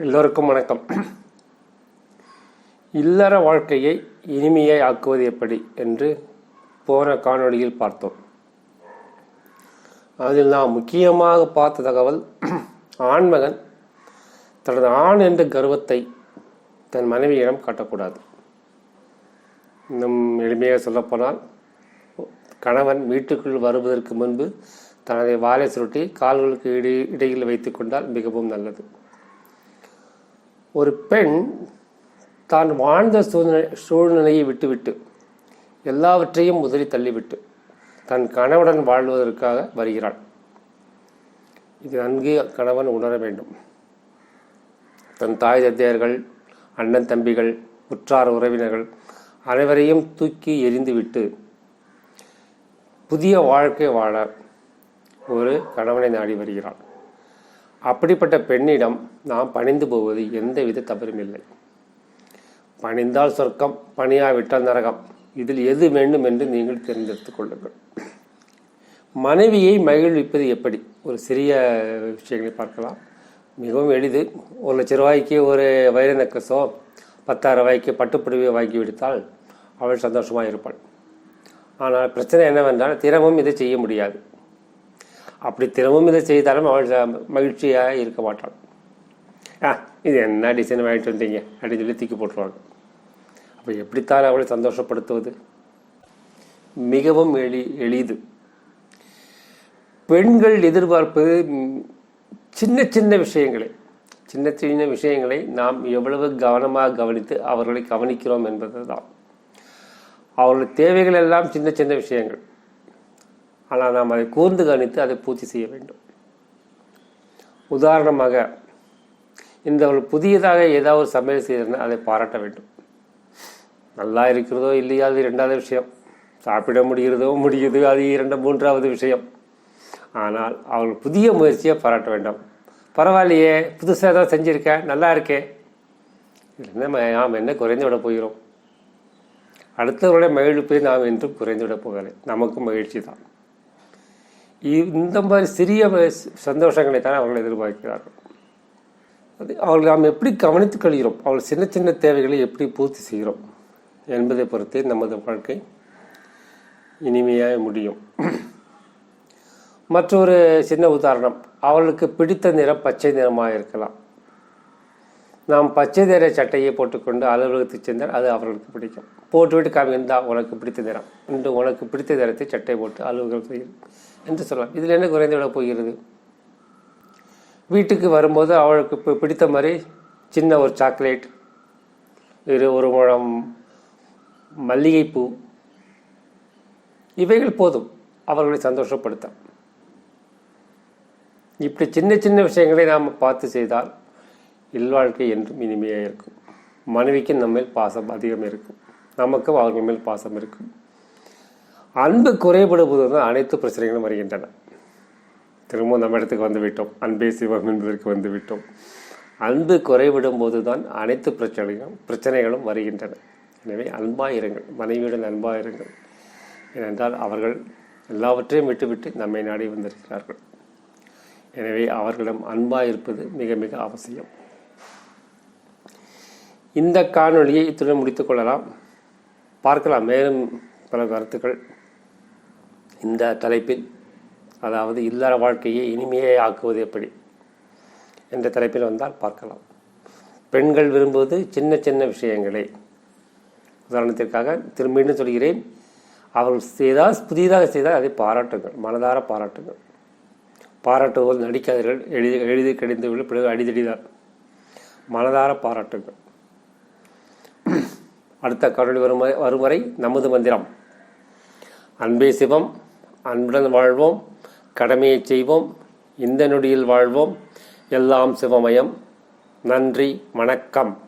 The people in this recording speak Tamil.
எல்லோருக்கும் வணக்கம். இல்லற வாழ்க்கையை இனிமையை ஆக்குவது எப்படி என்று போன காணொளியில் பார்த்தோம். அதில் நாம் முக்கியமாக பார்த்த தகவல் ஆண்மகன் தனது ஆண் என்ற கர்வத்தை தன் மனைவியிடம் காட்டக்கூடாது. இன்னும் எளிமையாக சொல்லப்போனால் கணவன் வீட்டுக்குள் வருவதற்கு முன்பு தனது வாழை சுருட்டி கால்களுக்கு இடையில் வைத்துக்கொண்டால் மிகவும் நல்லது. ஒரு பெண் தான் வாழ்ந்த சூழ்நிலை சூழ்நிலையை விட்டுவிட்டு எல்லாவற்றையும் முதலி தள்ளிவிட்டு தன் கணவனுடன் வாழ்வதற்காக வருகிறாள். இது நன்கு கணவன் உணர வேண்டும். தன் தாய் தந்தையர்கள் அண்ணன் தம்பிகள் உற்றார் உறவினர்கள் அனைவரையும் தூக்கி எறிந்துவிட்டு புதிய வாழ்க்கை வாழ ஒரு கணவனை நாடி வருகிறாள். அப்படிப்பட்ட பெண்ணிடம் நாம் பணிந்து போவது எந்தவித தவறும் இல்லை. பணிந்தால் சொர்க்கம் பணியாவிட்டால் நரகம். இதில் எது வேண்டும் என்று நீங்கள் தேர்ந்தெடுத்துக் கொள்ளுங்கள். மனைவியை மகிழ்விப்பது எப்படி? ஒரு சிறிய விஷயங்களை பார்க்கலாம். மிகவும் எளிது. ஒரு லட்ச ரூபாய்க்கு ஒரு வைர நக்கசோ பத்தாயிரம் ரூபாய்க்கு பட்டுப்புடவையோ வாங்கி விடுத்தால் அவள் சந்தோஷமாக இருப்பாள். ஆனால் பிரச்சனை என்னவென்றால் தினமும் இதை செய்ய முடியாது. அப்படி தினமும் இதை செய்தாலும் அவள் மகிழ்ச்சியாக இருக்க மாட்டாள். ஆ இது என்ன டிசைன் வாங்கிட்டு வந்தீங்க? அப்படின்னு சொல்லி தூக்கி போட்டுருவாங்க. அப்போ எப்படித்தான் அவளை சந்தோஷப்படுத்துவது? மிகவும் எளி எளிது. பெண்கள் எதிர்பார்ப்பது சின்ன சின்ன விஷயங்களை சின்ன சின்ன விஷயங்களை நாம் எவ்வளவு கவனமாக கவனித்து அவர்களை கவனிக்கிறோம் என்பது தான் அவருடைய தேவைகள் எல்லாம் சின்ன சின்ன விஷயங்கள். ஆனால் நாம் அதை கூர்ந்து கவனித்து அதை பூர்த்தி செய்ய வேண்டும். உதாரணமாக இந்த ஒரு புதியதாக ஏதாவது ஒரு சமையல் செய்யறதுனா அதை பாராட்ட வேண்டும். நல்லா இருக்கிறதோ இல்லையா அது இரண்டாவது விஷயம். சாப்பிட முடிகிறதோ முடியுது அது இரண்டு மூன்றாவது விஷயம். ஆனால் அவர்கள் புதிய முயற்சியை பாராட்ட வேண்டும். பரவாயில்லையே புதுசாக தான் செஞ்சுருக்கேன் நல்லா இருக்கே. என்ன நாம் என்ன குறைந்து விட போகிறோம்? அடுத்தவருடைய மகிழ்ப்பை நாம் என்றும் குறைந்து விட போகலை. நமக்கும் மகிழ்ச்சி தான். இந்த மாதிரி சிறிய சந்தோஷங்களை தான் அவர்கள் எதிர்பார்க்கிறார்கள். அது அவர்கள் நாம் எப்படி கவனித்துக் கொள்கிறோம்? அவள் சின்ன சின்ன தேவைகளை எப்படி பூர்த்தி செய்கிறோம்? என்பதை பொறுத்தே நமது வாழ்க்கை இனிமையாக முடியும். மற்றொரு சின்ன உதாரணம். அவளுக்கு பிடித்த நிறம் பச்சை நிறமாக இருக்கலாம். நாம் பச்சை நிற சட்டையை போட்டுக்கொண்டு அலுவலகத்துக்கு சென்றால் அது அவர்களுக்கு பிடிக்கும். போட்டுவிட்டு காமிந்தா உனக்கு பிடித்த நிறம். இன்று உனக்கு பிடித்த நிறத்தை சட்டை போட்டு அலுவலகம் செய்யும். என்று சொல்லலாம் இதில் என்ன குறைந்து விட போகிறது? வீட்டுக்கு வரும்போது அவளுக்கு பிடித்த மாதிரி சின்ன ஒரு சாக்லேட் இரு ஒரு முழம் மல்லிகைப்பூ. இவைகள் போதும். அவர்களை சந்தோஷப்படுத்த இப்படி சின்ன சின்ன விஷயங்களை நாம் பார்த்து செய்தால் இல்வாழ்க்கை என்றும் இனிமையாக இருக்கும். மனைவிக்கு நம்ம பாசம் அதிகம் இருக்கும். நமக்கும் அவர்கள் மேல் பாசம் இருக்கும். அன்பு குறைபடுவது தான் அனைத்து பிரச்சனைகளும் வருகின்றன. திரும்பவும் நம்ம இடத்துக்கு வந்து விட்டோம் அன்பே சிவம் என்பதற்கு வந்து விட்டோம் அன்பு குறைவிடும் போது தான் அனைத்து பிரச்சனைகளும் பிரச்சனைகளும் வருகின்றன. எனவே அன்பாக இருங்கள். மனைவியுடன் அன்பாக இருங்கள். ஏனென்றால் அவர்கள் எல்லாவற்றையும் விட்டுவிட்டு நம்மை நாடி வந்திருக்கிறார்கள். எனவே அவர்களிடம் அன்பாக இருப்பது மிக மிக அவசியம். இந்த காணொலியை இத்துடன் முடித்துக் கொள்ளலாம். பார்க்கலாம். மேலும் பல கருத்துக்கள் இந்த தலைப்பில். அதாவது இல்லற வாழ்க்கையை இனிமையை ஆக்குவது எப்படி? என்ற தலைப்பில் வந்தால் பார்க்கலாம். பெண்கள் விரும்புவது சின்ன சின்ன விஷயங்களை. உதாரணத்திற்காக திரும்பின்னு சொல்கிறேன். அவர்கள் செய்தால் புதிதாக செய்தால் அதை பாராட்டுங்கள். மனதார பாராட்டுங்கள். பாராட்டுவது நடிக்காதீர்கள். எளிது எளிது கிடைந்து விழு பிறகு அடிதடிதான். மனதார பாராட்டுங்கள். அடுத்த கருணை வரும் வரும் வரை நமது மந்திரம். அன்பே சிவம் அன்புடன் வாழ்வோம் கடமையை செய்வோம் இந்த நொடியில் வாழ்வோம். எல்லாம் சிவமயம். நன்றி வணக்கம்.